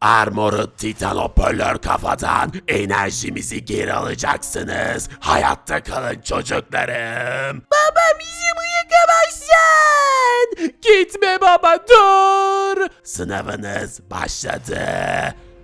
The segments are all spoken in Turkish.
Armored Titan hoparlör kafadan enerjimizi geri alacaksınız. Hayatta kalın çocuklarım. Baba bizi bırakamazsın. Gitme baba dur. Sınavınız başladı.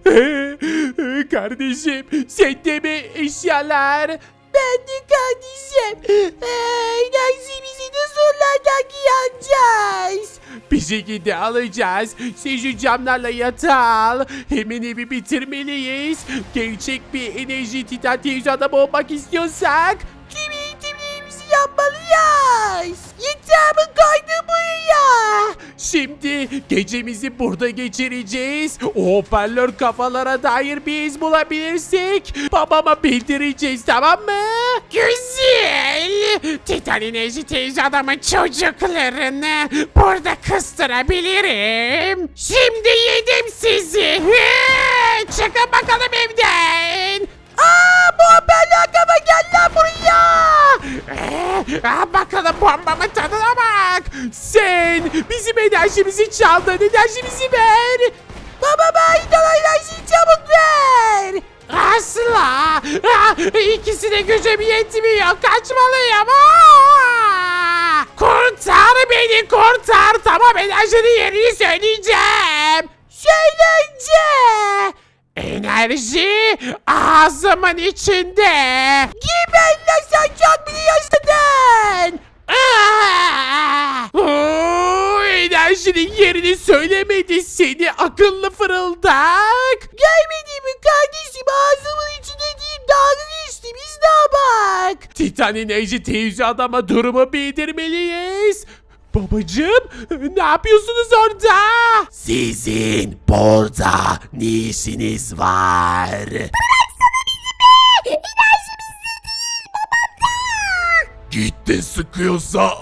Kardeşim sende mi eşyalar? Ben de kardeşim. Enerjimizi nasıl oralardan alacağız? Bir şekilde alacağız. Sen şu camlarla yatağı Hemen evi bitirmeliyiz. Gerçek bir enerji titan televizyon adamı olmak istiyorsak. Kimi eğitimlerimizi yapmalıyız. Yatağımı koydum buraya. Şimdi gecemizi burada geçireceğiz. O hoparlör kafalara dair bir iz bulabilirsek babama bildireceğiz tamam mı? Güzel. Titan enerji teyze adamın çocuklarını burada kıstırabilirim. Şimdi yedim sizi. Çıkın bakalım evden. Aa bu lan buraya. Ee, aa, bakalım bombamın tadına bak. Sen bizim enerjimizi çaldın. Enerjimizi ver. Baba ben enerjiyi çabuk ver. Asla. Aa, ikisine gücüm yetmiyor. Kaçmalıyım. Aa! Kurtar beni kurtar. Tamam enerjinin yerini söyleyeceğim. Söyleyince. Enerji ağzımın içinde. Geberle sen biliyorsun. Oo, enerjinin yerini söylemedi seni akıllı fırıldak. Gelmedi mi kardeşim ağzımın içinde değil dalga geçti biz ne bak. Titan enerji teyze adama durumu bildirmeliyiz. Babacım ne yapıyorsunuz orada? Sizin burada ne işiniz var? Gitti sıkıyorsa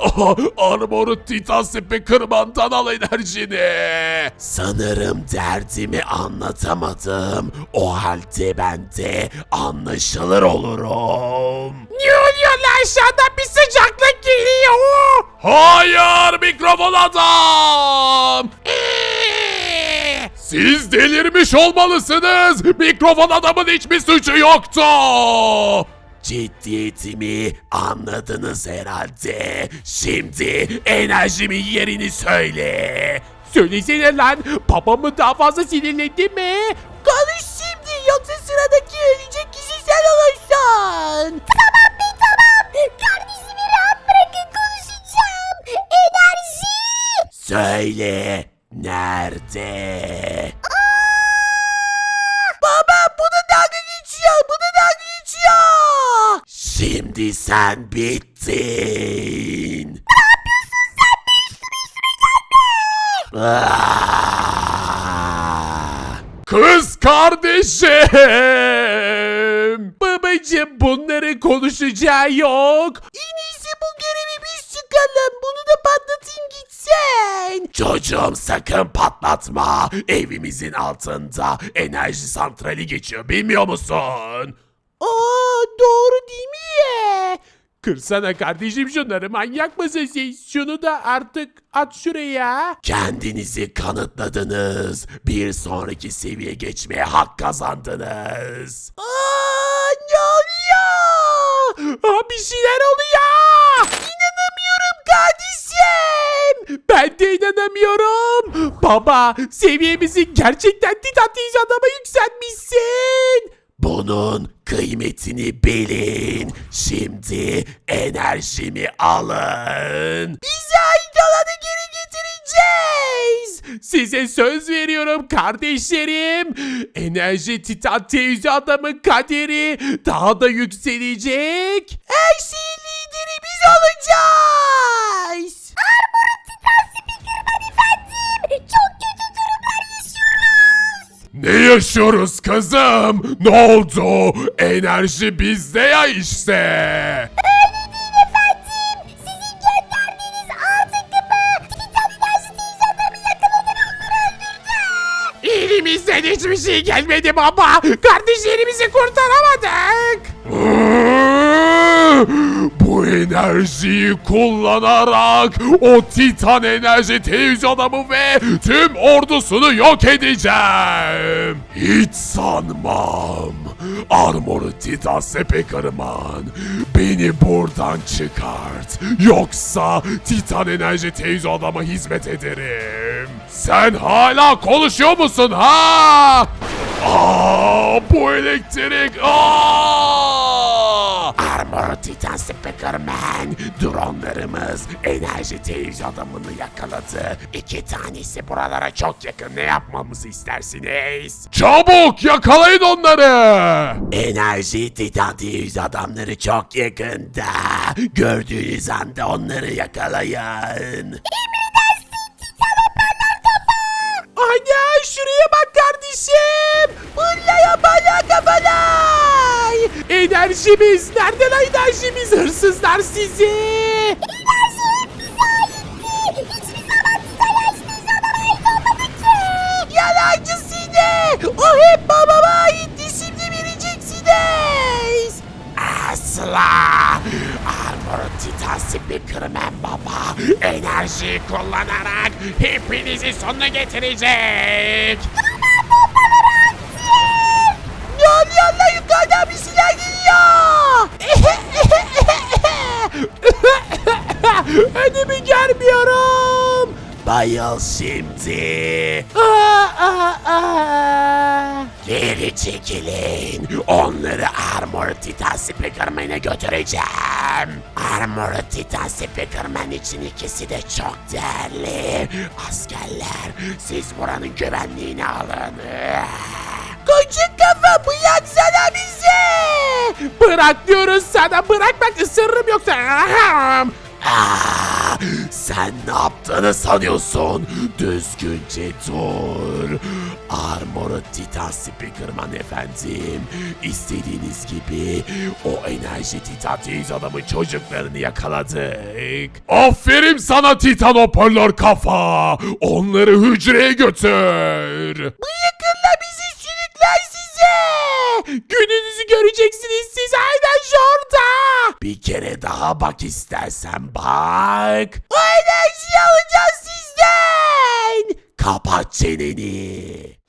Armor'u Titan Speakerman'dan al enerjini. Sanırım derdimi anlatamadım. O halde ben de anlaşılır olurum. Ne oluyor lan aşağıdan bir geliyor. Hayır mikrofon adam. Siz delirmiş olmalısınız. Mikrofon adamın hiçbir suçu yoktu. Ciddiyetimi anladınız herhalde. Şimdi enerjimin yerini söyle. Söylesene lan babamı daha fazla sinirlendi mi? Konuş şimdi yoksa sıradaki ölecek kişi sen Söyle nerede? Baba bunu dalga geçiyor. Bunu dalga geçiyor. Şimdi sen bittin. Ah! Kız kardeşim. Babacım bunları konuşacağı yok. En iyisi bu görevi biz çıkalım. Bunu patlatayım gitsen. Çocuğum sakın patlatma. Evimizin altında enerji santrali geçiyor bilmiyor musun? Aa doğru değil mi? Kırsana kardeşim şunları manyak mısın siz? Şunu da artık at şuraya. Kendinizi kanıtladınız. Bir sonraki seviye geçmeye hak kazandınız. Aa ne oluyor? Aa, bir şeyler oluyor. Ben de inanamıyorum. Baba seviyemizi gerçekten Titan Teyze adama yükseltmişsin. Bunun kıymetini bilin. Şimdi enerjimi alın. Ait olanı geri getireceğiz. Size söz veriyorum kardeşlerim. Enerji Titan teyze adamın kaderi daha da yükselecek. Her şeyin lideri biz olacağız. Çok kötü durumlar yaşıyoruz. Ne yaşıyoruz kızım? Ne oldu? Enerji bizde ya işte. Öyle değil efendim. Sizin gönderdiğiniz altın kapı. Titan enerji teyze adamı yakaladı ve onları öldürdü. Elimizden hiçbir şey gelmedi baba. Kardeşlerimizi kurtaramadık. Enerjiyi kullanarak o Titan enerji televizyon adamı ve tüm ordusunu yok edeceğim. Hiç sanmam. Armor'u Titan Spekerman beni buradan çıkart. Yoksa Titan enerji televizyon adama hizmet ederim. Sen hala konuşuyor musun ha? Aa, bu elektrik. Aa! Armor Titan Speakerman, dronlarımız enerji televizyon adamını yakaladı. İki tanesi buralara çok yakın. Ne yapmamızı istersiniz? Çabuk yakalayın onları. Enerji Titan televizyon adamları çok yakında. Gördüğünüz anda onları yakalayın. Enerjimiz nerede lan enerjimiz hırsızlar sizi. Yalancı seni. O hep babama aitti şimdi vereceksiniz. Asla. Armor Titan Speakerman baba enerjiyi kullanarak hepinizi sonuna getirecek. Ne oluyor lan yukarıdan bir geliyor. Önümü görmüyorum. Bayıl şimdi. Geri çekilin. Onları Armor Titan Speakerman'e götüreceğim. Armor Titan Speakerman için ikisi de çok değerli. Askerler siz buranın güvenliğini alın. Koca kafa bıraksana bizi. Bırak diyoruz sana bırak bak ısırırım yoksa. Ahem. Aa, sen ne yaptığını sanıyorsun? Düzgünce dur. Armor'u Titan Speakerman efendim. İstediğiniz gibi o enerji Titan Tiz adamın çocuklarını yakaladık. Aferin sana Titan hoparlör kafa. Onları hücreye götür. Size. Gününüzü göreceksiniz siz aynen şurada. Bir kere daha bak istersen bak. O enerjiyi alacağız sizden. Kapat çeneni.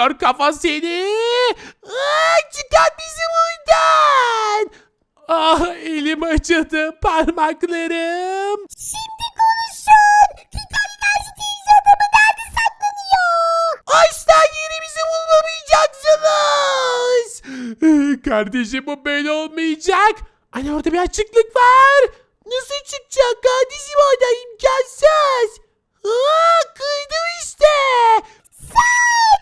Hoparlör kafa seni. Aa, çıkar bizi buradan. Ah elim acıdı parmaklarım. Şimdi konuşun. Titan enerji teyze adamı nerede saklanıyor? Asla yerimizi bulamayacaksınız. Kardeşim bu böyle olmayacak. Hani orada bir açıklık var. Nasıl çıkacak kardeşim orada imkansız. Aa, kıydım işte. Sen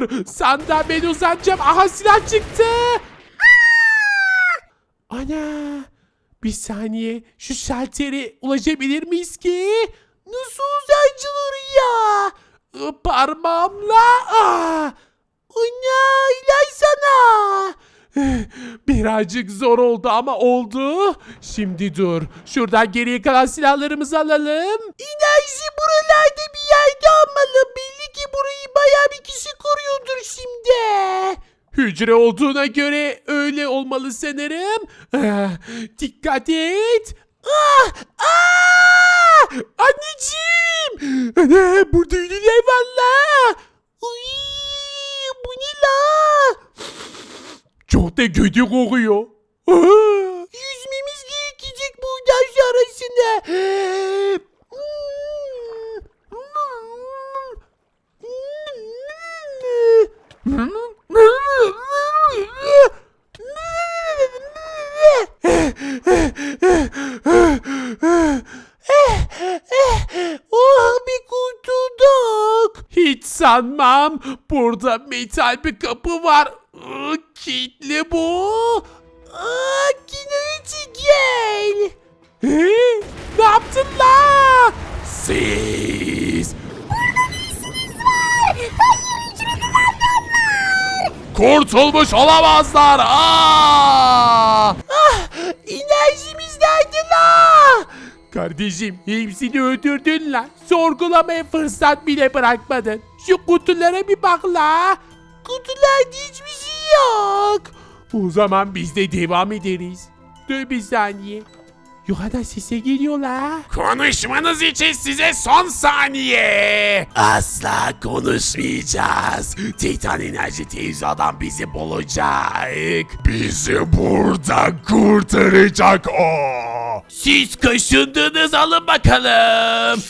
Dur senden beni uzatacağım. Aha silah çıktı. Ana. Bir saniye şu şaltere ulaşabilir miyiz ki? Nasıl uzaycılar ya? Parmağımla. Aa. Ana ilaç sana. Birazcık zor oldu ama oldu. Şimdi dur. Şuradan geriye kalan silahlarımızı alalım. Enerji buralarda bir yerde olmalı. Belli ki burayı bayağı bir kişi koruyordur şimdi. Hücre olduğuna göre öyle olmalı sanırım. Ah, dikkat et. Ah, ah! Anneciğim! Ana, burada ünlüler valla. Uy, bu ne la? Çok da kötü kokuyor. Ah, Hiç sanmam. Burada metal bir kapı var. Iı, Kilitli bu. Kinetic gel. He? Ne yaptın la? Siz kurtulmuş olamazlar. Aa! Ah, enerjimiz nerede la? Kardeşim hepsini öldürdün la. Sorgulamaya fırsat bile bırakmadın. Şu kutulara bir bak la. Kutularda hiçbir şey yok. O zaman biz de devam ederiz. Dur bir saniye. Yukarıdan sese geliyor la. Konuşmanız için size son saniye. Asla konuşmayacağız. Titan Enerji Televizyon'dan bizi bulacak. Bizi burada kurtaracak o. Siz kaşındınız alın bakalım.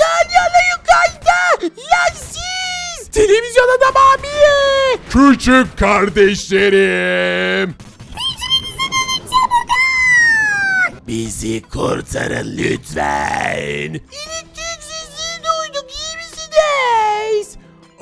Yan yana yukarıda. Lan siz. Televizyon adam abi. Küçük kardeşlerim. Bizi kurtarın lütfen. Elektrik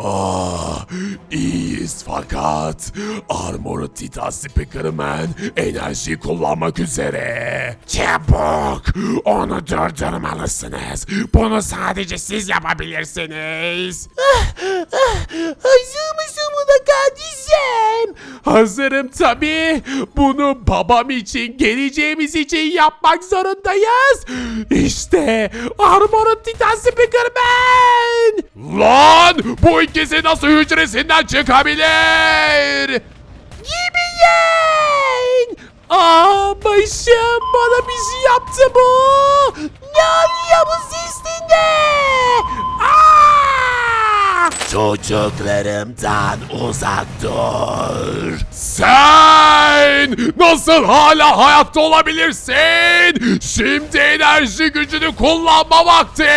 Ah, iyiyiz fakat Armored Titan Speakerman enerji kullanmak üzere. Çabuk onu durdurmalısınız. Bunu sadece siz yapabilirsiniz. Hazır mısın kardeşim? Hazırım tabii. Bunu babam için, geleceğimiz için yapmak zorundayız. İşte Armored Titan Speakerman. Lan bu ikisi nasıl hücresinden çıkabilir? Yemeyin! Aa başım bana bir şey yaptı bu. Ne oluyor bu sesinde? Çocuklarımdan uzak dur. Sen nasıl hala hayatta olabilirsin? Şimdi enerji gücünü kullanma vakti.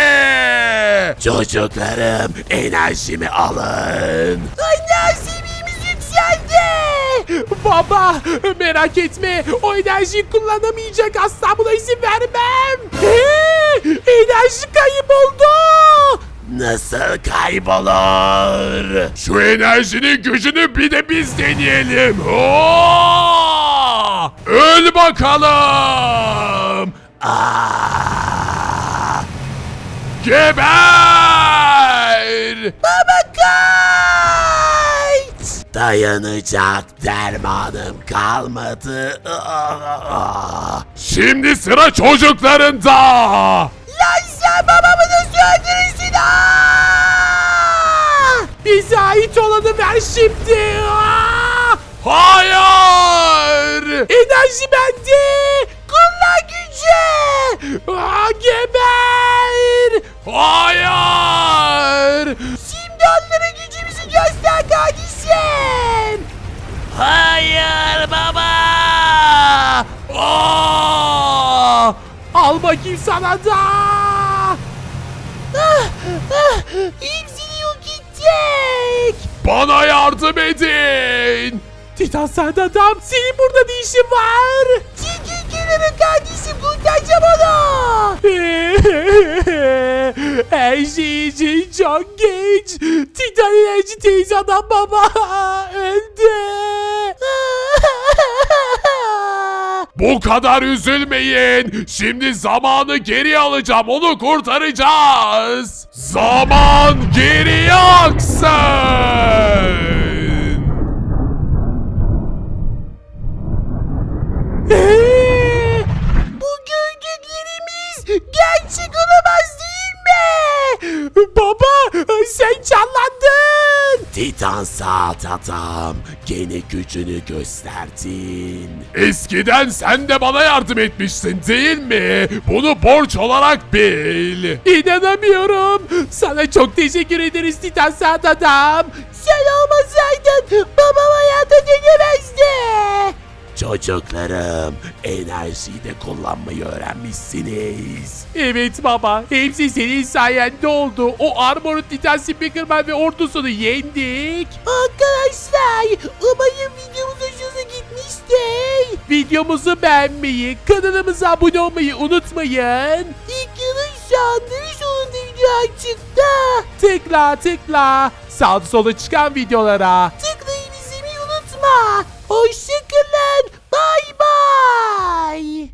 Çocuklarım enerjimi alın. Enerjimiz yükseldi. Baba merak etme o enerjiyi kullanamayacak asla buna izin vermem. Ee, enerji kayboldu. Nasıl kaybolur? Şu enerjinin gücünü bir de biz deneyelim. Oo! Öl bakalım. Aa! Geber! Baba kaç! Dayanacak dermanım kalmadı. Şimdi sıra çocuklarında. Lan sen babamı nasıl öldürürsün? Bize ait olanı ver şimdi. Hayır! Enerji bende! Kullan gücü! Aa, geber! Hayır! Şimdi onlara gücümüzü göster kardeşim! Hayır baba! Aa! Al bakayım sana da! Hepsini yok edecek! Bana yardım edin! Titan sende adam! Senin burada ne işin var? Çekil kenara kardeşim kurtaracağım onu! Her şey için çok geç! Titan enerji teyze adam baba öldü! Bu kadar üzülmeyin. Şimdi zamanı geri alacağım. Onu kurtaracağız. Zaman geri aksın. Bu gördüklerimiz gerçek olamaz değil mi? Baba sen canlandın. Titan saat adam gene gücünü gösterdin. Eskiden sen de bana yardım etmişsin değil mi? Bunu borç olarak bil. İnanamıyorum. Sana çok teşekkür ederiz Titan saat adam. Sen olmasaydın babam hayata dönemezdi. Çocuklarım, enerjiyi de kullanmayı öğrenmişsiniz. Evet baba, hepsi senin sayende oldu. O Armored Titan Speakerman ve ordusunu yendik. Arkadaşlar, umarım videomuz hoşunuza gitmiştir. Videomuzu beğenmeyi, kanalımıza abone olmayı unutmayın. İlk yılın şanları sonunda video açıkta. Tıkla tıkla. sağda solda çıkan videolara Tıklayıp izlemeyi unutma. Bye!